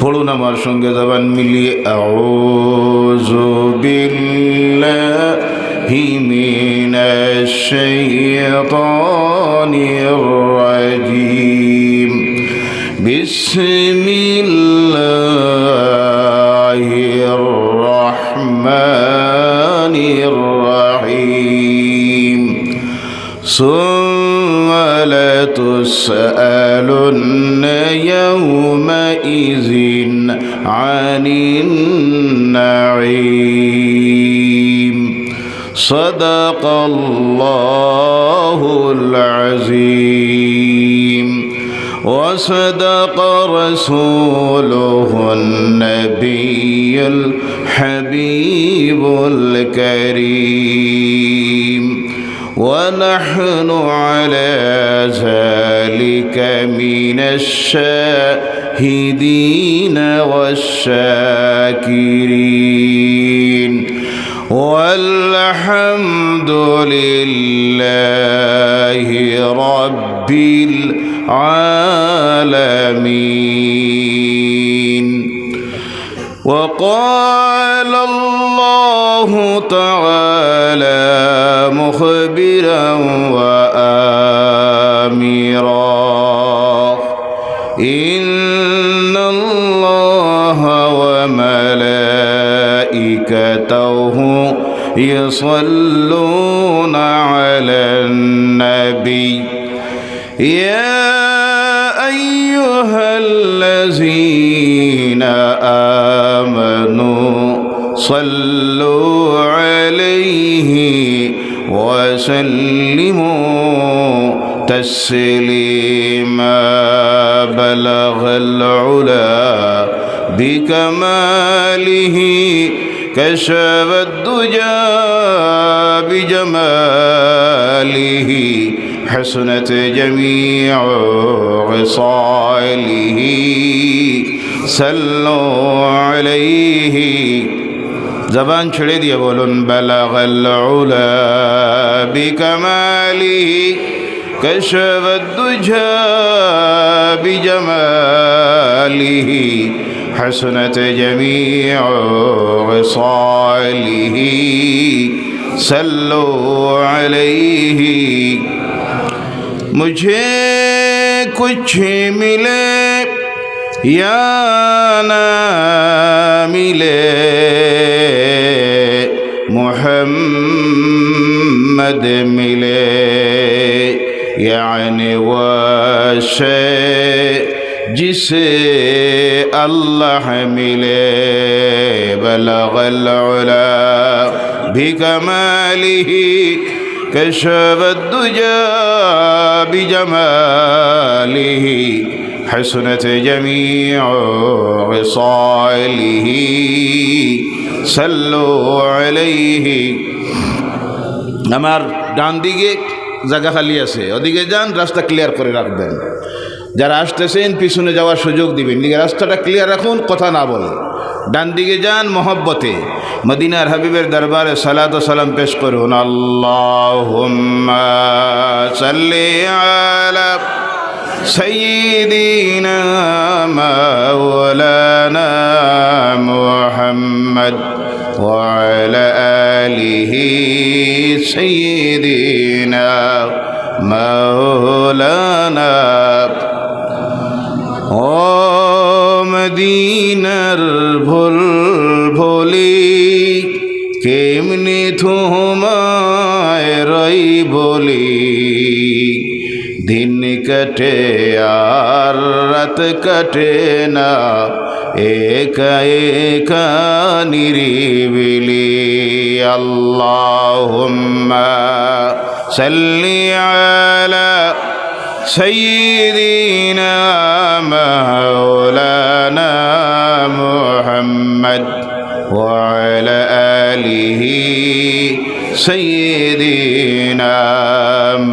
পড়ুন আমার সঙ্গে জবান মিলিয়ে আউযু বিল্লাহি মিনাশ শাইতানির ثم لتسألن يومئذ عن النعيم. صدق الله العظيم. وصدق رسوله النبي الحبيب الكريم. ونحن على ذلك من الشاهدين والشاكرين. والحمد لله رب العالمين. وقال الله تعالى مخبرا وآمرا. إن الله وملائكته يصلون على النبي. يا صلوا عليه وسلموا تسليما بلغ العلا بكماله كشف الدجى بجماله حسنت جميع خصاله صلوا عليه জবান ছেড়ে দিয়ে বলুন বিকামালি কশবদ্দুঝা বিজমালিহি حسنت جميع وصاله صلوا عليه مجھے کچھ ملے يا نامل محمد ملي يعني وشيء جسے الله ملے بلغ العلا بكماله كشف الدجى بجماله. بجماله حسنت جميع خصاله صلوا عليه আমার ডান দিকে জায়গা খালি আছে ওদিকে যান রাস্তা ক্লিয়ার করে রাখবেন যারা আসতেছেন পিছনে যাওয়ার সুযোগ দিবেন দিকে রাস্তাটা ক্লিয়ার রাখুন কথা না বলে ডান দিকে যান মহব্বতে মদিনার হাবিবের দরবারে সালাত ও সালাম পেশ করুন আল্লাহ সাল্লি আলা سيدنا مولانا محمد وعلى آله سيدنا مولانا ও মদিনার ভুল ভুলি কেমনি তোমায় রই বলি দিন কটে আর রাত কটে না। একা একা নিরিবিলি। আল্লাহুম্মা সাল্লি আলা সাইয়্যিদিনা মাওলানা মুহাম্মদ ওয়া আলা আলিহি সাইয়্যিদিনা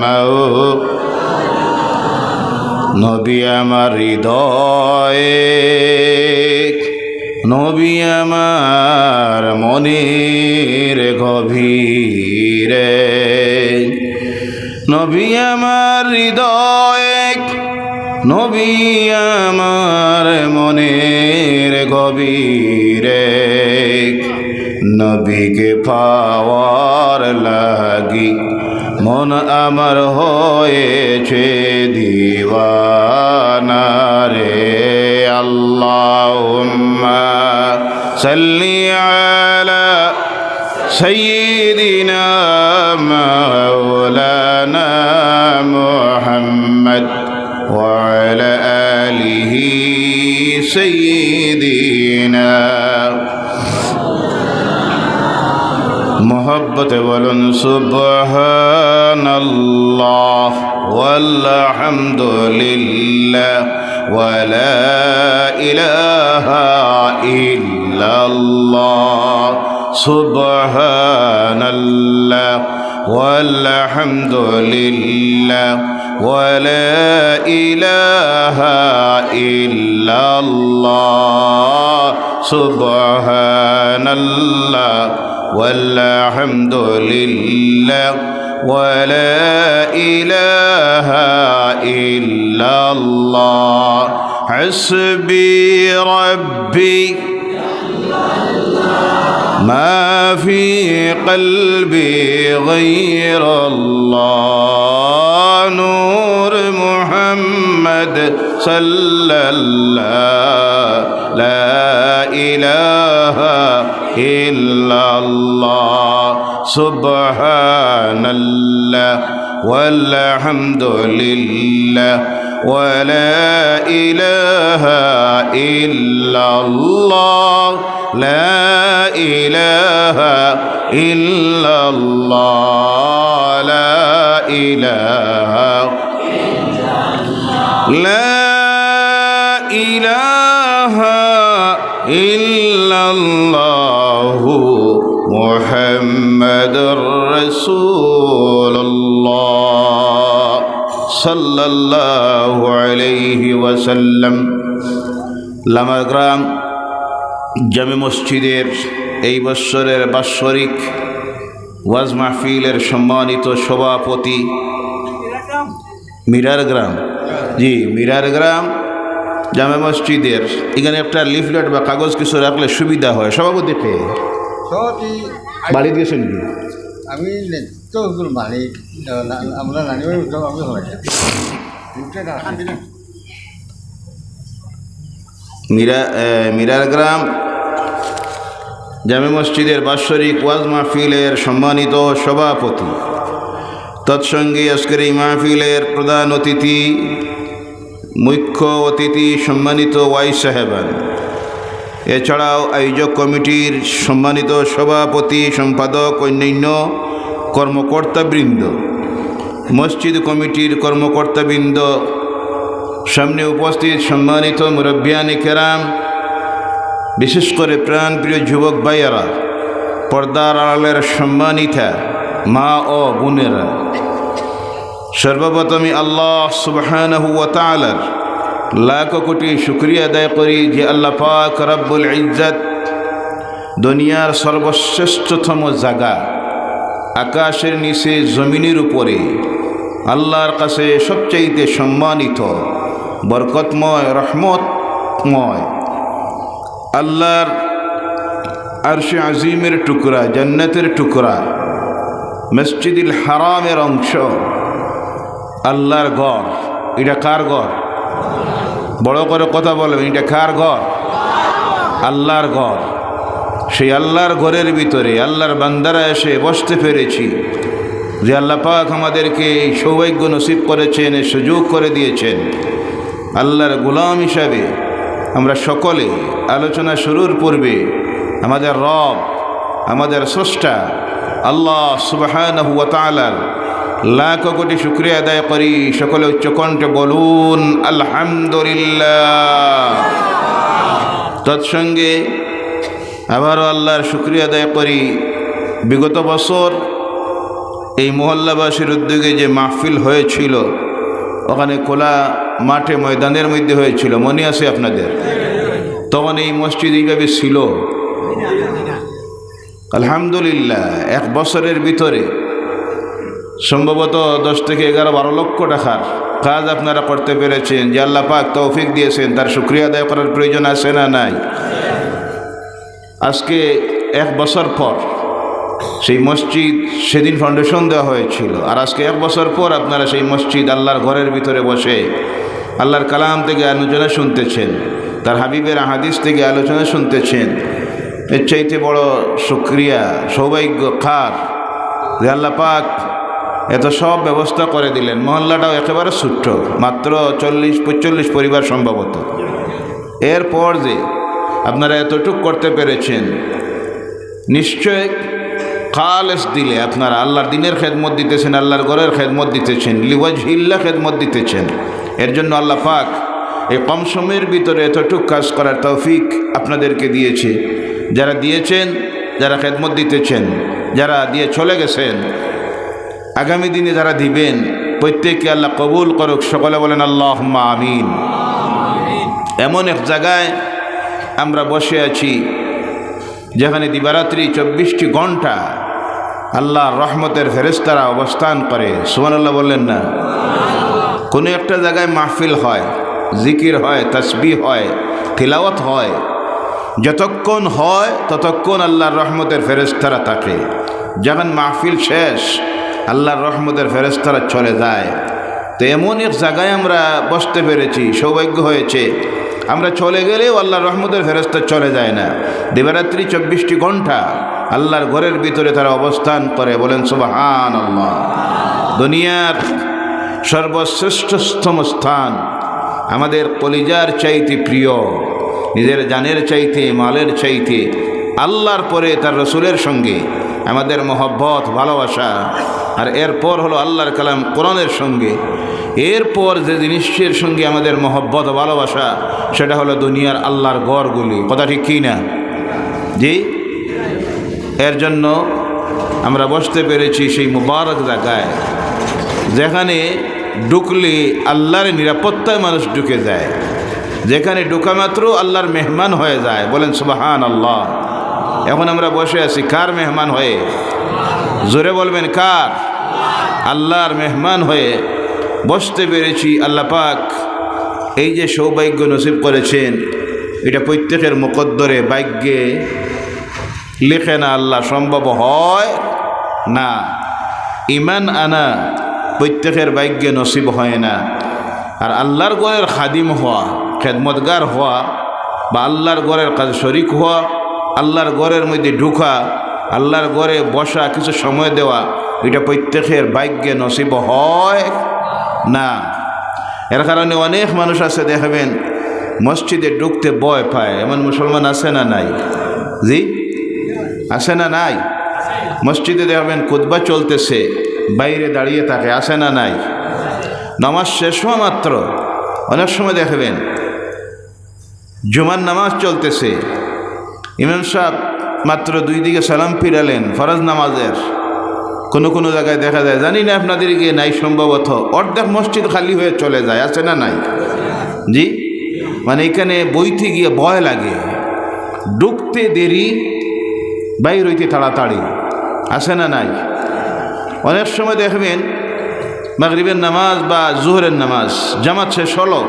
মাওলানা নবী আমার হৃদয়ে, নবী আমার মনের গভীরে, নবী আমার হৃদয়ে, নবী আমার মনের গভীরে, নবীকে পাওয়ার লাগি মন আমার হয়েছে দিওয়ানা রে আল্লাহ সাল্লি আলা سيدنا مولانا محمد وعلى آله سيدنا محبت ولن سبحان الله والحمد لله ولا إله إلا الله سبحان الله والحمد لله ولا إله إلا الله سبحان الله والحمد لله ولا إله إلا الله حسبي ربي ما في قلبي غير الله. نور محمد صلى الله لا إله سبحان الله والحمد لله ولا إله إلا الله لا إله إلا الله لا إله لا إله إلا الله محمد رسول الله صلى الله عليه وسلم لما গ্রাম জামে মসজিদের এই বৎসরের বাৎসরিক ওয়াজ মাহফিলের সম্মানিত সভাপতি মিরার গ্রাম জি মিরার গ্রাম জামে মসজিদের এখানে একটা লিফলেট বা কাগজ কিছু রাখলে সুবিধা হয় সভাপতি বাড়ি কি আমি তো মালিক আমরা নানিবার আমি হয় মিরা মিরার গ্রাম জামে মসজিদের বাৎসরিক ওয়াজ মাহফিলের সম্মানিত সভাপতি। তৎসঙ্গে আজকের এই মাহফিলের প্রধান অতিথি মুখ্য অতিথি সম্মানিত ওয়াই সাহেবান। এছাড়াও আয়োজক কমিটির সম্মানিত সভাপতি, সম্পাদক, অন্যান্য কর্মকর্তাবৃন্দ, মসজিদ কমিটির কর্মকর্তাবৃন্দ, সামনে উপস্থিত সম্মানিত মুরব্বিয়ানি কেরাম, বিশেষ করে প্রাণপ্রিয় যুবক ভাইয়েরা, পর্দার আড়ালের সম্মানিতা মা ও বোনেরা। সর্বপ্রথমে আল্লাহ সুবহানাহু ওয়া তাআলার লাখ কোটি শুক্রিয়া আদায় করি যে আল্লাহ পাক রব্বুল ইজ্জত দুনিয়ার সর্বশ্রেষ্ঠতম জায়গা আকাশের নিচে জমিনের উপরে আল্লাহর কাছে সবচাইতে সম্মানিত, বরকতময়, রহমতময় আল্লাহর আরশে আজিমের টুকরা, জান্নাতের টুকরা, মসজিদুল হারামের অংশ, আল্লাহর ঘর। এটা কার ঘর? বড় করে কথা বলবেন এটা কার ঘর? আল্লাহর ঘর। সেই আল্লাহর ঘরের ভিতরে, আল্লাহর বান্দারা এসে বসতে পেরেছি যে আল্লাহ পাক আমাদেরকে এই সৌভাগ্য নসিব করেছেন এই সুযোগ করে দিয়েছেন। আল্লাহর গোলাম হিসাবে আমরা সকলে আলোচনা শুরুর পূর্বে আমাদের রব, আমাদের স্রষ্টা, আল্লাহ সুবাহানহু ওয়া তাআলার লাখ কোটি শুক্রিয়া আদায় করি। সকলে উচ্চকণ্ঠে বলুন, আলহামদুলিল্লাহ। তৎসঙ্গে আবারও আল্লাহর শুক্রিয়া আদায় করি। বিগত বছর এই মহল্লাবাসীর উদ্যোগে যে মাহফিল হয়েছিল, ওখানে খোলা মাঠে ময়দানের মধ্যে হয়েছিল। মনে আছে আপনাদের? তখন এই মসজিদ এইভাবে ছিল। আলহামদুলিল্লাহ, এক বছরের ভিতরে সম্ভবত দশ থেকে এগারো, বারো লক্ষ টাকার কাজ আপনারা করতে পেরেছেন। যে আল্লাহ পাক তৌফিক দিয়েছেন, তার শুক্রিয়া আদায় করার প্রয়োজন আছে না নাই? আজকে এক বছর পর সেই মসজিদ সেদিন ফাউন্ডেশন দেওয়া হয়েছিল। আর আজকে এক বছর পর আপনারা সেই মসজিদ আল্লাহর ঘরের ভিতরে বসে আল্লাহর কালাম থেকে আলোচনা শুনতেছেন, তার হাবিবের হাদিস থেকে আলোচনা শুনতেছেন। এর চাইতে বড় শুক্রিয়া, সৌভাগ্য খার যে আল্লাহ পাক এত সব ব্যবস্থা করে দিলেন। মহল্লাটাও একেবারে ছোট্ট, মাত্র চল্লিশ, পঁয়চল্লিশ পরিবার সম্ভবত। এরপর যে আপনারা এতটুক করতে পেরেছেন, নিশ্চয় খালেস দিলে আপনারা আল্লাহর দিনের খেদমত দিতেছেন, আল্লাহর ঘরের খেদমত দিতেছেন লিওয়াজ হিল্লা খেদমত দিতেছেন। এর জন্য আল্লাহ পাক এই কম সময়ের ভিতরে এতটুক কাজ করার তৌফিক আপনাদেরকে দিয়েছে। যারা দিয়েছেন, যারা খেদমত দিতেছেন, যারা দিয়ে চলে গেছেন আগামী দিনে যারা দিবেন, প্রত্যেককে আল্লাহ কবুল করুক, সকলে বলেন আল্লাহ আমিন। এমন এক জায়গায় আমরা বসে আছি, যেখানে দিবারাত্রি চব্বিশটি ঘণ্টা আল্লাহ রহমতের ফেরেস্তারা অবস্থান করে। সুমানাল্লাহ বললেন না? কোনো একটা জায়গায় মাহফিল হয়, জিকির হয় তসবি হয়, তিলাওয়াত হয়। যতক্ষণ হয়, ততক্ষণ আল্লাহর রহমতের ফেরেস্তারা থাকে। যখন মাহফিল শেষ আল্লাহর রহমতের ফেরেস্তারা চলে যায়। তো এমন এক জায়গায় আমরা বসতে পেরেছি, সৌভাগ্য হয়েছে। আমরা চলে গেলেও আল্লাহর রহমতের ফেরেস্তা চলে যায় না। দিবারাত্রি চব্বিশটি ঘণ্টা আল্লাহর ঘরের ভিতরে তারা অবস্থান করে, বলেন সুবাহান আল্লাহ দুনিয়ার সর্বশ্রেষ্ঠতম স্থান, আমাদের কলিজার চাইতে প্রিয়, নিজের জানের চাইতে, মালের চাইতে, আল্লাহর পরে তার রসুলের সঙ্গে, আমাদের মহব্বত, ভালোবাসা আর এরপর হলো আল্লাহর কালাম কোরআনের সঙ্গে। এরপর যে জিনিসের সঙ্গে আমাদের মহব্বত ভালোবাসা, সেটা হলো দুনিয়ার আল্লাহর গড়গুলি। কথা ঠিক কী না? জি? এর জন্য আমরা বসতে পেরেছি সেই মুবারক জায়গায়, যেখানে ঢুকলে আল্লাহর নিরাপত্তায় মানুষ ঢুকে যায়। যেখানে ঢুকা মাত্র আল্লাহর মেহমান হয়ে যায়। বলেন সুবাহান আল্লাহ এখন আমরা বসে আছি, কার মেহমান হয়ে? জোরে বলবেন কার? আল্লাহর মেহমান হয়ে বসতে পেরেছি আল্লাহ পাক। এই যে সৌভাগ্য নসিব করেছেন, এটা প্রত্যেকের মুকদ্দরে ভাগ্যে লেখে না আল্লাহ সম্ভব হয় না। ইমান আনা প্রত্যেকের ভাগ্যে নসিব হয় না। আর আল্লাহর গড়ের খাদিম হওয়া, খেদমতগার হওয়া বা আল্লাহর গড়ের কাজ শরিক হওয়া, আল্লাহর গড়ের মধ্যে ঢুকা আল্লাহর গড়ে বসা কিছু সময় দেওয়া, এটা প্রত্যেকের ভাগ্যে নসিব হয় না। এর কারণে অনেক মানুষ আছে, দেখাবেন, মসজিদে ঢুকতে ভয় পায়। এমন মুসলমান আছে না নাই? জি? আছে না নাই? মসজিদে দেখবেন কুদবা চলতেছে, বাইরে দাঁড়িয়ে থাকে আসে না নাই? নামাজ শেষ হওয়া মাত্র। অনেক সময় দেখবেন, জুমার নামাজ চলতেছে। ইমাম সাহেব মাত্র দুই দিকে সালাম ফিরালেন, ফরজ নামাজের। কোনো কোনো জায়গায় দেখা যায়, জানি না আপনাদেরকে নাই সম্ভবত। অর্ধেক মসজিদ খালি হয়ে চলে যায়, আছে না নাই? জি? মানে এখানে বইতে গিয়ে ভয় লাগে। ঢুকতে দেরি, বাইর হইতে তাড়াতাড়ি। আছে না নাই? অনেক সময় দেখবেন, মাগরিবের নামাজ বা জোহরের নামাজ, জামাত শেষ হলো।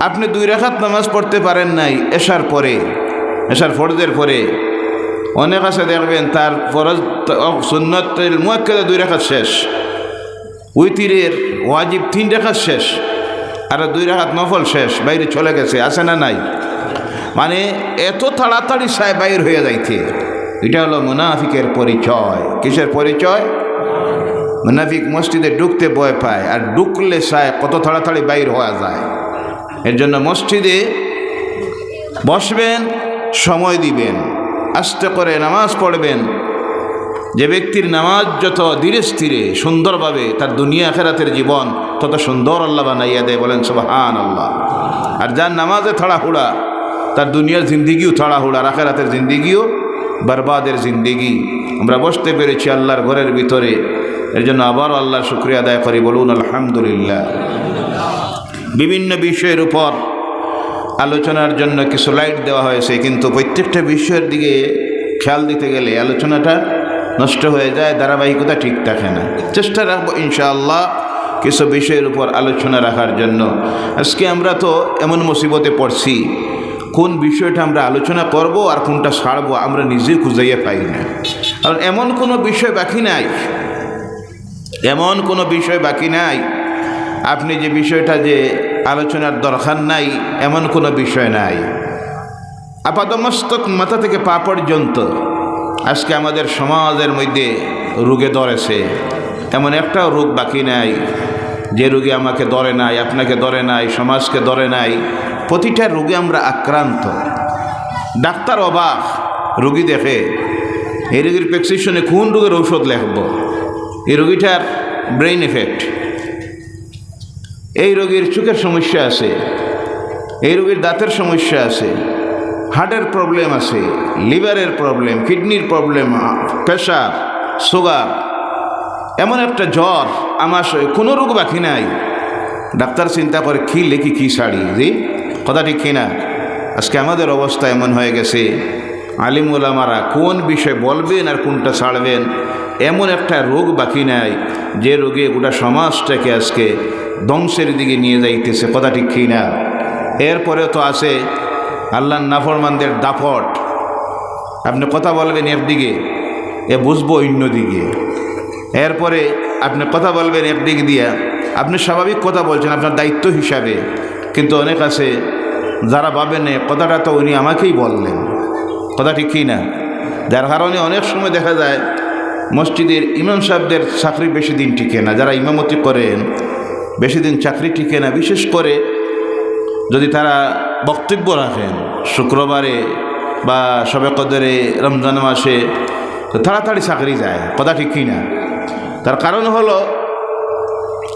আপনি দুই রেখাত নামাজ পড়তে পারেন নাই এশার পরে, এশার ফরজের পরে। অনেক আছে দেখবেন, তার ফরজ সুন্নত মুয়াক্কাদে দুই রেখাত শেষ। উইতিরের ওয়াজিব তিন রেখাত শেষ। আর দুই রেখাত নফল শেষ, বাইরে চলে গেছে, আছে না নাই? মানে এত তাড়াতাড়ি সায় বাইর হয়ে যাইতে। এটা হলো মুনাফিকের পরিচয়। কিসের পরিচয়? মুনাফিক মসজিদে ঢুকতে ভয় পায়, আর ঢুকলে সায় কত তাড়াতাড়ি বাইর হওয়া যায়। এর জন্য মসজিদে বসবেন, সময় দিবেন। আস্তে করে নামাজ পড়বেন। যে ব্যক্তির নামাজ যত ধীরে স্থিরে, সুন্দরভাবে তার দুনিয়া খেরাতের জীবন তত সুন্দর আল্লাহ বানাইয়া দেয় বলেন সুবাহান আল্লাহ আর যার নামাজে থাড়াহুড়া তার দুনিয়ার জিন্দিগিও থাড়াহুড়া রাখেরাতের জিন্দিগিও বরবাদের জিন্দিগি। আমরা বসতে পেরেছি আল্লাহর ঘরের ভিতরে। এর জন্য আবারও আল্লাহর শুক্রিয়া আদায় করি, বলুন, আলহামদুলিল্লাহ। বিভিন্ন বিষয়ের উপর আলোচনার জন্য কিছু লাইট দেওয়া হয়েছে, কিন্তু প্রত্যেকটা বিষয়ের দিকে খেয়াল দিতে গেলে আলোচনাটা নষ্ট হয়ে যায়, ধারাবাহিকতা ঠিক থাকে না। চেষ্টা রাখব ইনশাআল্লাহ কিছু বিষয়ের উপর আলোচনা রাখার জন্য। আজকে আমরা তো এমন মুসিবতে পড়ছি, কোন বিষয়টা আমরা আলোচনা করব আর কোনটা ছাড়বো আমরা নিজেই খুঁজাইয়া পাই না। কারণ এমন কোনো বিষয় বাকি নাই, এমন কোনো বিষয় বাকি নাই। আপনি যে বিষয়টা যে আলোচনার দরকার নাই, এমন কোনো বিষয় নাই। আপাতমস্তক মাথা থেকে পা পর্যন্ত আজকে আমাদের সমাজের মধ্যে রোগে ধরেছে। এমন একটাও রোগ বাকি নাই, যে রোগী আমাকে ধরে নাই, আপনাকে ধরে নাই, সমাজকে ধরে নাই। প্রতিটা রোগে আমরা আক্রান্ত। ডাক্তার অবাক, রোগী দেখে, এই রোগীর প্রেসক্রিপশনে কোন রোগের ঔষধ লিখব? এই রোগীটার ব্রেইন এফেক্ট। এই রোগীর চোখের সমস্যা আছে, এই রোগীর দাঁতের সমস্যা আছে, হার্টের প্রবলেম আছে, লিভারের প্রবলেম, কিডনির প্রবলেম, প্রেশার, সুগার, এমন একটা জ্বর আমাশয় কোনো রোগ বাকি নাই। ডাক্তার চিন্তা করে কী লেখি, কী শাড়ি? জি, কথা ঠিক কিনা? আজকে আমাদের অবস্থা এমন হয়ে গেছে আলিম ওলামারা কোন বিষয় বলবেন আর কোনটা ছাড়বেন, এমন একটা রোগ বাকি নাই, যে রোগে গোটা সমাজটাকে আজকে ধ্বংসের দিকে নিয়ে যাইতেছে, কথা ঠিক কিনা? এরপরে তো আছে আল্লাহ নাফরমানদের দাফট। আপনি কথা বলবেন একদিকে, এ বুঝব অন্যদিকে এরপরে আপনি কথা বলবেন একদিক দিয়া, আপনি স্বাভাবিক কথা বলছেন, আপনার দায়িত্ব হিসাবে। কিন্তু অনেক আছে যারা ভাবেন কথাটা তো উনি আমাকেই বললেন। কথা ঠিক কি না যার কারণে অনেক সময় দেখা যায়, মসজিদের ইমাম সাহেবদের চাকরি বেশি দিন টিকে না, যারা ইমামতি করেন বেশি দিন চাকরি টিকে না, বিশেষ করে যদি তারা বক্তব্য রাখেন শুক্রবারে বা সবে কদরে রমজান মাসে তাড়াতাড়ি চাকরি যায়, কথা ঠিক কি না? তার কারণ হলো,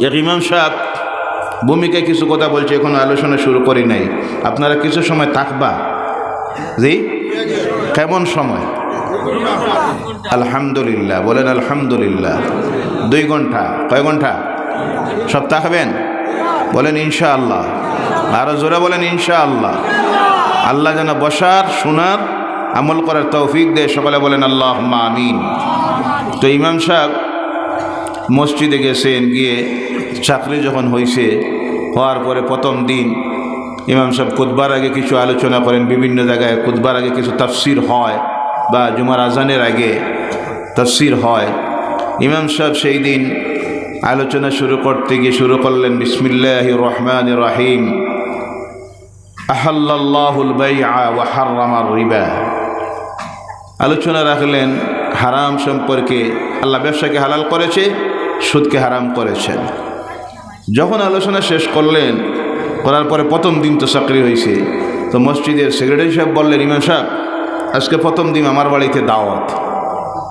এক ইমাম সাহেব ভূমিকায় কিছু কথা বলছে, এখন আলোচনা শুরু করি নাই। আপনারা কিছু সময় থাকবা। জি? কেমন সময়? আলহামদুলিল্লাহ, বলেন আলহামদুলিল্লাহ। দুই ঘণ্টা, কয় ঘণ্টা? সব থাকবেন বলেন ইনশা আল্লাহ আরও জোরে বলেন ইনশা আল্লাহ আল্লাহ যেন বসার, শোনার, আমল করার তৌফিক দেয়। সকালে বলেন আল্লাহ আমিন। তো ইমাম সাহেব মসজিদে গেছেন, গিয়ে চাকরি যখন হয়েছে হওয়ার পরে প্রথম দিন ইমাম সাহেব কুদবার আগে কিছু আলোচনা করেন। বিভিন্ন জায়গায় কুদবার আগে কিছু তাফসির হয় বা জুমার আজানের আগে তাফসির হয়। ইমাম সাহেব সেই দিন আলোচনা শুরু করতে গিয়ে শুরু করলেন বিসমিল্লাহ রহমান রাহিম। আলোচনা রাখলেন, হারাম সম্পর্কে আল্লাহ ব্যবসাকে হালাল করেছে, সুদকে হারাম করেছেন যখন আলোচনা শেষ করলেন, করার পরে প্রথম দিন তো চাকরি হয়েছে তো মসজিদের সেক্রেটারি সাহেব বললেন, ইমাম সাহেব, আজকে প্রথম দিন আমার বাড়িতে দাওয়াত।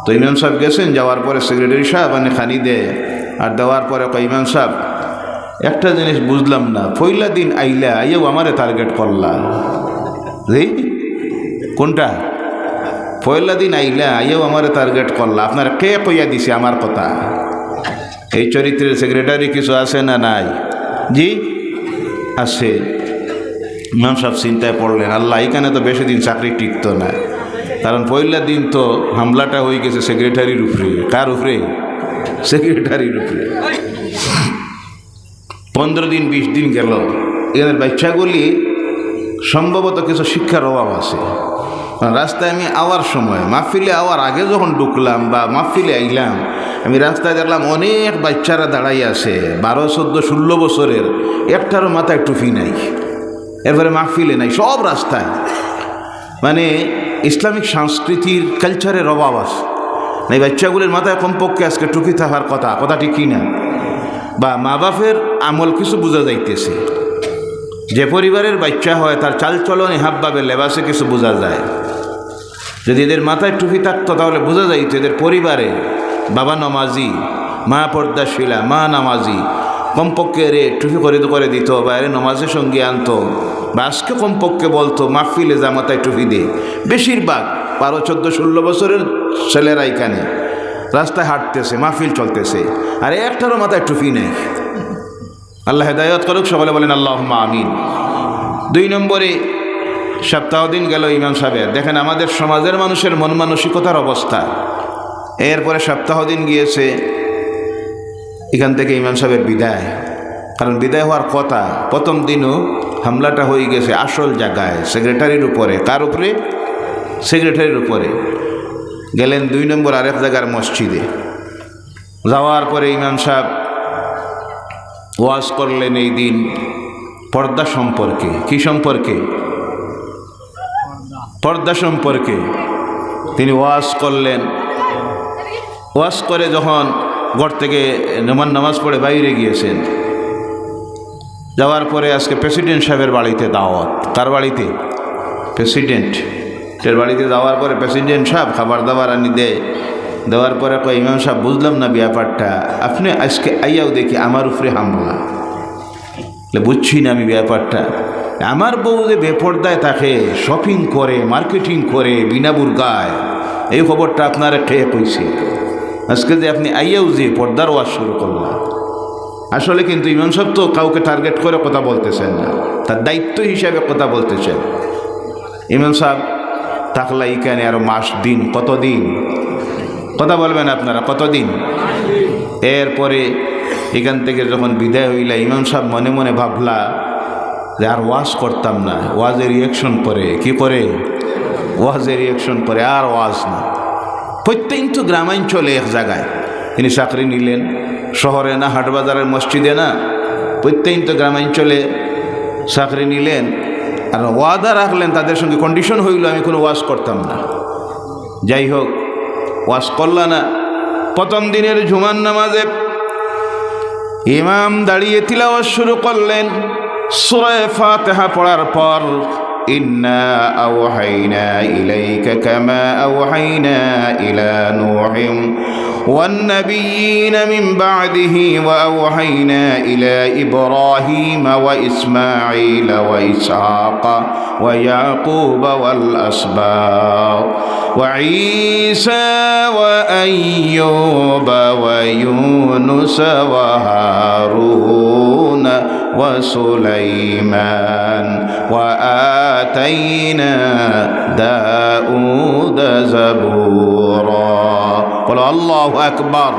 তো ইমাম সাহেব গেছেন, যাওয়ার পরে সেক্রেটারি সাহেব মানে খানি দেয়। আর দেওয়ার পরে কয়, ইমাম সাহেব, একটা জিনিস বুঝলাম না, পয়লা দিন আইলা আইয়াও আমারে টার্গেট করলা। জি? কোনটা? পয়লা দিন আইলা আইয়াও আমারে টার্গেট করলা। আপনার কে কইয়া দিছে আমার কথা? এই চরিত্রের সেক্রেটারি কিছু আছে না নাই? জি? আছে। ইমাম সাহেব চিন্তায় পড়লেন, আল্লাহ এখানে তো বেশি দিন চাকরি টিকতো না। কারণ পয়লা দিন তো হামলাটা হয়ে গেছে সেক্রেটারির উপরে। কার উপরে? সেক্রেটারির উপরে পনেরো দিন, বিশ দিন গেল। এদের বাচ্চাগুলি সম্ভবত কিছু শিক্ষার অভাব আছে। রাস্তায় আমি আওয়ার সময়, মাহফিলে আওয়ার আগে যখন ঢুকলাম বা মাহফিলে আইলাম, আমি রাস্তায় দেখলাম অনেক বাচ্চারা দাঁড়াই আছে, বারো, চোদ্দ, ষোলো বছরের। একটারও মাথায় টুপি নাই। এরপরে মাহফিলে নাই, সব রাস্তায়। মানে ইসলামিক সংস্কৃতির কালচারের অভাব আছে। না, এই বাচ্চাগুলির মাথায় কমপক্ষে আজকে টুপি থাকার কথা, কথাটি কি না? বা মা বাপের আমল কিছু বোঝা যাইতেছে। যে পরিবারের বাচ্চা হয়, তার চালচলন হাবভাবে লেবাসে কিছু বোঝা যায়। যদি এদের মাথায় টুপি থাকতো, তাহলে বোঝা যাইতো এদের পরিবারে বাবা নমাজি, মা পর্দাশীলা, মা নামাজি, কমপক্ষে রে টুপি করে করে দিত বা এরে নমাজের সঙ্গে আনতো। বা আজকে কমপক্ষে বলতো, মাহফিলে মাথায় টুপি দে। বেশিরভাগ বারো, চোদ্দ, ষোলো বছরের ছেলেরা এখানে। রাস্তায় হাঁটতেছে, মাহফিল চলতেছে। আর একটারও মাথায় টুপি নেই। আল্লাহ হেদায়ত করুক, সকলে বলেন আল্লাহ আমিন। দুই নম্বরে সপ্তাহ দিন গেল ইমাম সাহেবের। দেখেন আমাদের সমাজের মানুষের মন মানসিকতার অবস্থা। এরপরে সপ্তাহ দিন গিয়েছে, এখান থেকে ইমাম সাহেবের বিদায়। কারণ বিদায় হওয়ার কথা, প্রথম দিনও হামলাটা হয়ে গেছে আসল জায়গায় সেক্রেটারির উপরে। কার উপরে? সেক্রেটারির উপরে। গেলেন দুই নম্বর আরেক জায়গার মসজিদে। যাওয়ার পরে ইমাম সাহেব ওয়াজ করলেন এই দিন পর্দা সম্পর্কে। কি সম্পর্কে? পর্দা সম্পর্কে। তিনি ওয়াজ করলেন। ওয়াজ করে যখন ঘর থেকে নমান নামাজ পড়ে বাইরে গিয়েছেন, যাওয়ার পরে আজকে প্রেসিডেন্ট সাহেবের বাড়িতে দাওয়াত। কার বাড়িতে? প্রেসিডেন্ট। এর বাড়িতে যাওয়ার পরে প্রেসিডেন্ট সাহেব খাবার দাবার আনি দেয়। দেওয়ার পরে কয়, ইমাম সাহেব, বুঝলাম না ব্যাপারটা। আপনি আজকে আইয়াও দেখি আমার উপরে হামলা। বুঝছি না আমি ব্যাপারটা। আমার বউ যে বেপর্দায় থাকে শপিং করে মার্কেটিং করে, বিনা বুর্গায়, এই খবরটা আপনারা খেয়ে কইছে? আজকে যে আপনি আইয়াও যে পর্দার ওয়াজ শুরু করলাম আসলে কিন্তু ইমাম সাহেব তো কাউকে টার্গেট করে কথা বলতেছেন না। তার দায়িত্ব হিসাবে কথা বলতেছেন। ইমাম সাহেব থাকলা ইখানে আরও মাস দিন কতদিন কথা বলবেন আপনারা কতদিন এরপরে এখান থেকে যখন বিদায় হইলা, ইমাম সাহেব মনে মনে ভাবলা যে আর ওয়াজ করতাম না, ওয়াজে রিয়াকশন করে, কি করে? ওয়াজে রিয়াকশন করে, আর ওয়াজ না। প্রত্যেক তো গ্রামাঞ্চলে এক জায়গায় তিনি চাকরি নিলেন, শহরে না, হাটবাজারের মসজিদে না প্রত্যেক তো গ্রামাঞ্চলে চাকরি নিলেন আর ওয়াদা রাখলেন, তাদের সঙ্গে কন্ডিশন হইল, আমি কোনো ওয়াশ করতাম না। যাই হোক, ওয়াশ করল না। প্রথম দিনের ঝুমান নামাজে ইমাম দাঁড়িয়ে তিলাওয়াত শুরু করলেন। সুরায় ফাতেহা পড়ার পর إنا أوحينا إليك كما أوحينا إلى نوح والنبيين من بعده وأوحينا إلى إبراهيم وإسماعيل وإسحاق ويعقوب والأسباط وعيسى وأيوب ويونس وهارون وسليمان وآتينا داود زبورا বলো আল্লাহ আকবর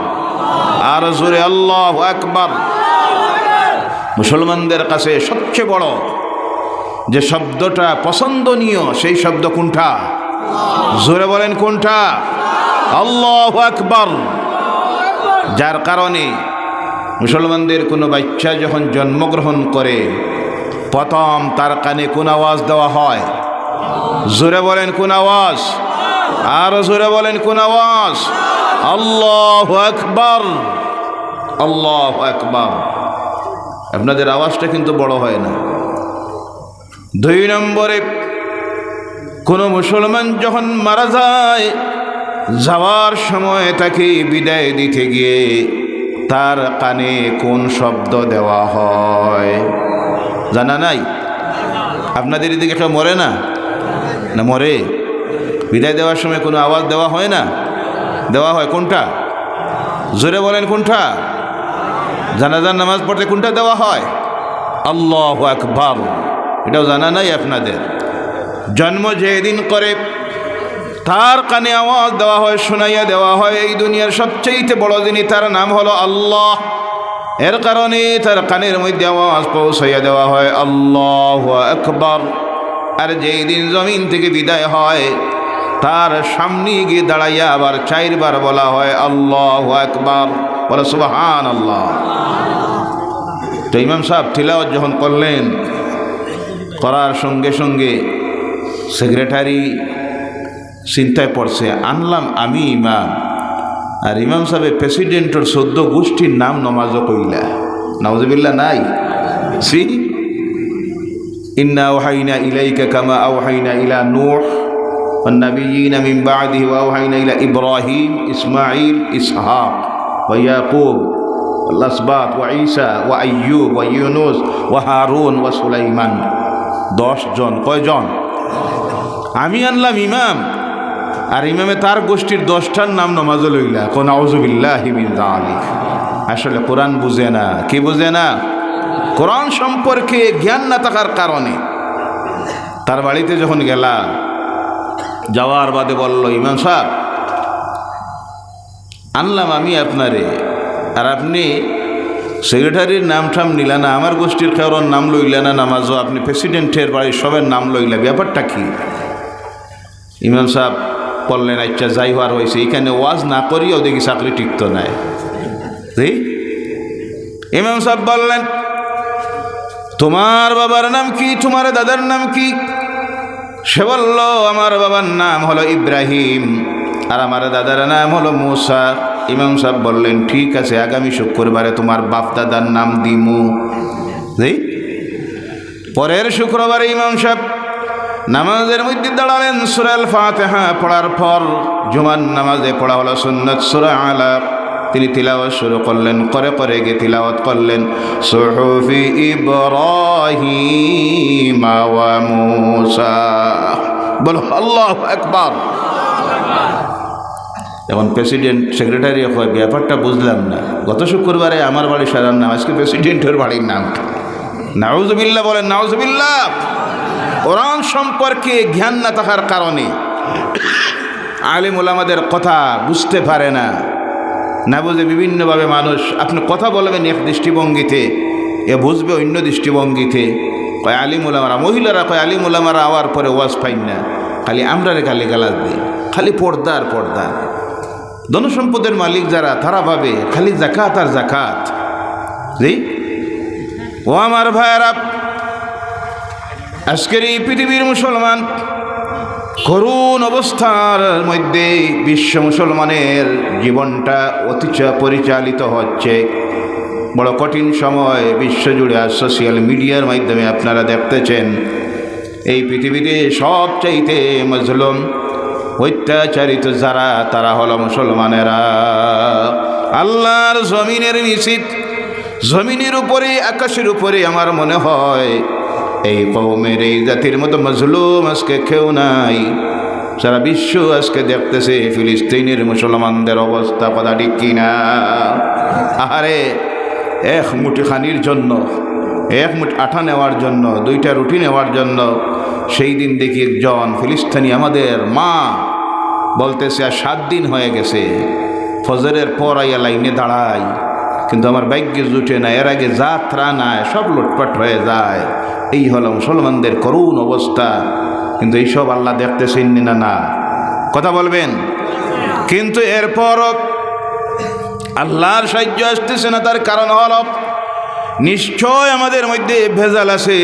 আর জোরে আল্লাহ আকবর মুসলমানদের কাছে সবচেয়ে বড় যে শব্দটা পছন্দনীয় সেই শব্দ কোনটা জোরে বলেন কোনটা আল্লাহ আকবর যার কারণে মুসলমানদের কোনো বাচ্চা যখন জন্মগ্রহণ করে, প্রথম তার কানে কোন আওয়াজ দেওয়া হয়? জোরে বলেন কোন আওয়াজ? আর জোরে বলেন কোন আওয়াজ? আল্লাহ আকবর। আল্লাহ আকবর। আপনাদের আওয়াজটা কিন্তু বড় হয় না। দুই নম্বরে, কোনো মুসলমান যখন মারা যায়, যাওয়ার সময় তাকে বিদায় দিতে গিয়ে তার কানে কোন শব্দ দেওয়া হয়? জানা নাই? আপনাদের এদিকে কেউ মরে না? না মরে? বিদায় দেওয়ার সময় কোনো আওয়াজ দেওয়া হয় না? দেওয়া হয় কোনটা? জোরে বলেন কোনটা? জানাজার নামাজ পড়তে কোনটা দেওয়া হয়? আল্লাহ আকবর। এটাও জানা নাই আপনাদের। জন্ম যেদিন করে তার কানে আওয়াজ দেওয়া হয়, শোনাইয়া দেওয়া হয়। এই দুনিয়ার সবচেয়ে বড় যিনি, তার নাম হলো আল্লাহ। এর কারণে তার কানের মধ্যে আওয়াজ পৌঁছাইয়া দেওয়া হয়, আল্লাহ আকবর। আর যেই দিন জমিন থেকে বিদায় হয়, তার সামনে গিয়ে দাঁড়াইয়া আবার চারবার বলা হয়, আল্লাহ আকবর। বলে সুবাহান আল্লাহ তো ইমাম সাহেব তিলাওয়াত যখন করলেন, করার সঙ্গে সঙ্গে সেক্রেটারি চিন্তায় পড়ছে আনলাম আমি ইমাম আর ইমাম সাহেবের প্রেসিডেন্টের সদ্য গোষ্ঠীর নাম নমাজ কইলা নওয়াজবিল্লা নাই সি ইন্না ওহাইনা ইলাইকা কামা আওহাইনা ইলা নূহ والنبيين من بعده وأوحينا إلى إبراهيم إسماعيل إسحاق ويعقوب الأسباط وعيسى وأيوب ويونس وهارون وسليمان দশ জন কয়জন আমি আনলাম ইমাম আর ইমামে তার গোষ্ঠীর দশটার নাম নমাজ লইলা। কোন আসলে কোরআন বুঝে না। কি বুঝে না? কোরআন সম্পর্কে জ্ঞান না থাকার কারণে। তার বাড়িতে যখন গেলা, যাওয়ার বাদে বলল, ইমাম সাহেব, আনলাম আমি আপনারে। আর আপনি সেক্রেটারির নাম ঠাম নিলা না, আমার গোষ্ঠীর কারোর নাম লইলা না, নামাজও। আপনি প্রেসিডেন্টের বাড়ির সবের নাম লইলা। ব্যাপারটা কি? ইমাম সাহেব বললেন আচ্ছা যাই হওয়ার হয়েছে এখানে ওয়াজ না করিও দেখি চাকরি টিকতো নাই। ইমাম সাহেব বললেন, তোমার বাবার নাম কি? তোমার দাদার নাম কি? সে বলল, আমার বাবার নাম হলো ইব্রাহিম আর আমার দাদার নাম হলো মুসা। ইমাম সাহেব বললেন, ঠিক আছে, আগামী শুক্রবারে তোমার বাপ দাদার নাম দিমু। পরের শুক্রবারে ইমাম সাহেব নামাজের মধ্যে দাঁড়ালেন সুরাল ফাতেহা পড়ার পর জুমার নামাজে পড়া হলো সুন্নত, সুরা আলা তিনি তিলাওয়াত শুরু করলেন, করে করে গিয়ে তিলাওয়াত করলেন। সুহুফি ইব্রাহিম ওয়া বলো, আল্লাহ একবার এখন প্রেসিডেন্ট, সেক্রেটারি হয় ব্যাপারটা বুঝলাম না, গত শুক্রবারে আমার বাড়ি সারার নাম, আজকে প্রেসিডেন্টের বাড়ির নাম। নাউজবিল্লা বলেন নাউজবিল্লা কোরআন সম্পর্কে জ্ঞান না থাকার কারণে আলিম ওলামাদের কথা বুঝতে পারে না। না বুঝে বিভিন্নভাবে মানুষ, আপনি কথা বলবেন এক দৃষ্টিভঙ্গিতে, এ বুঝবে অন্য দৃষ্টিভঙ্গিতে। কয় আলিম ওলামারা মহিলারা কয় আলিম ওলামারা আওয়ার পরে ওয়াজ পাইন না। খালি আমরা রে খালি গালাজ দিই, খালি পর্দা আর পর্দা। ধনসম্পদের মালিক যারা, তারা ভাবে খালি জাকাত আর জাকাত। জি? ও আমার ভাইয়ারা আজকের এই পৃথিবীর মুসলমান করুণ অবস্থার মধ্যে বিশ্ব মুসলমানের জীবনটা অতি পরিচালিত হচ্ছে। বড় কঠিন সময় বিশ্বজুড়ে আর সোশ্যাল মিডিয়ার মাধ্যমে আপনারা দেখতেছেন। এই পৃথিবীতে সবচাইতে মজলুম, অত্যাচারিত যারা, তারা হলো মুসলমানেরা। আল্লাহর জমিনের নিশ্চিত, জমিনের উপরে, আকাশের উপরে আমার মনে হয় এই কৌমের এই জাতির মতো মজলুম আজকে কেউ নাই। সারা বিশ্ব আজকে দেখতেছে ফিলিস্তিনের মুসলমানদের অবস্থা কথা ঠিক কিনা। আহারে, এক মুঠি খানির জন্য, এক মুঠ আঠা নেওয়ার জন্য, দুইটা রুটি নেওয়ার জন্য, সেই দিন দেখি একজন ফিলিস্তিনি আমাদের মা বলতেছে আর সাত দিন হয়ে গেছে, ফজরের পর আইয়া লাইনে দাঁড়াই, কিন্তু আমার ভাগ্যে জুটে না, এর আগে যাত্রা নাই, সব লুটপাট হয়ে যায় এই হল মুসলমানদের করুণ অবস্থা। কিন্তু এইসব আল্লাহ দেখতেছেন না না। কথা বলবেন? কিন্তু এরপর আল্লাহর সাহায্য আসতেছে না, তার কারণ হল নিশ্চয় আমাদের মধ্যে ভেজাল আছে।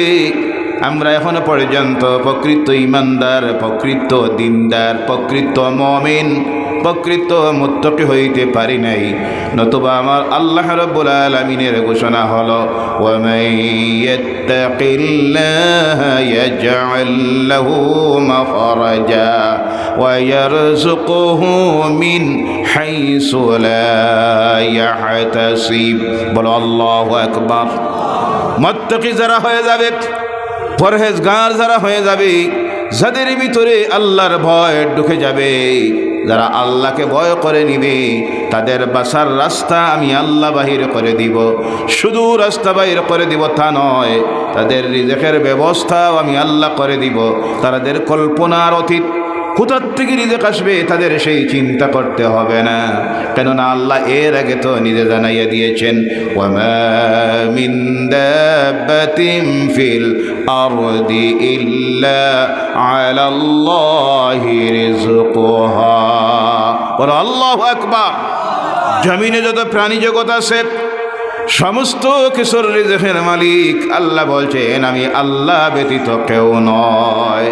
আমরা এখনও পর্যন্ত প্রকৃত ইমানদার, প্রকৃত দিনদার, প্রকৃত মমিন, প্রকৃত মুত্তকি হইতে পারি নাই। নতুবা আমার আল্লাহ রব্বুল আলমিনের ঘোষণা হল বলো, আল্লাহ একবার মত্তকি যারা হয়ে যাবে পরহেজগার যারা হয়ে যাবে, যাদের ভিতরে আল্লাহর ভয় ঢুকে যাবে, যারা আল্লাহকে ভয় করে নিবে, তাদের বাসার রাস্তা আমি আল্লাহ বাহির করে দিব। শুধু রাস্তা বাহির করে দিব তা নয়, তাদের রিজেকের ব্যবস্থাও আমি আল্লাহ করে দিব। তাদের কল্পনার অতীত কোথার থেকে রিজেক আসবে তাদের সেই চিন্তা করতে হবে না। কেননা আল্লাহ এর আগে তো নিজে জানাইয়া দিয়েছেন ফিল আরদি ইল্লা জমিনে যত প্রাণী জগৎ আছে, সমস্ত কিশোর রিজেকের মালিক আল্লাহ বলছেন, আমি আল্লাহ ব্যতীত কেউ নয়।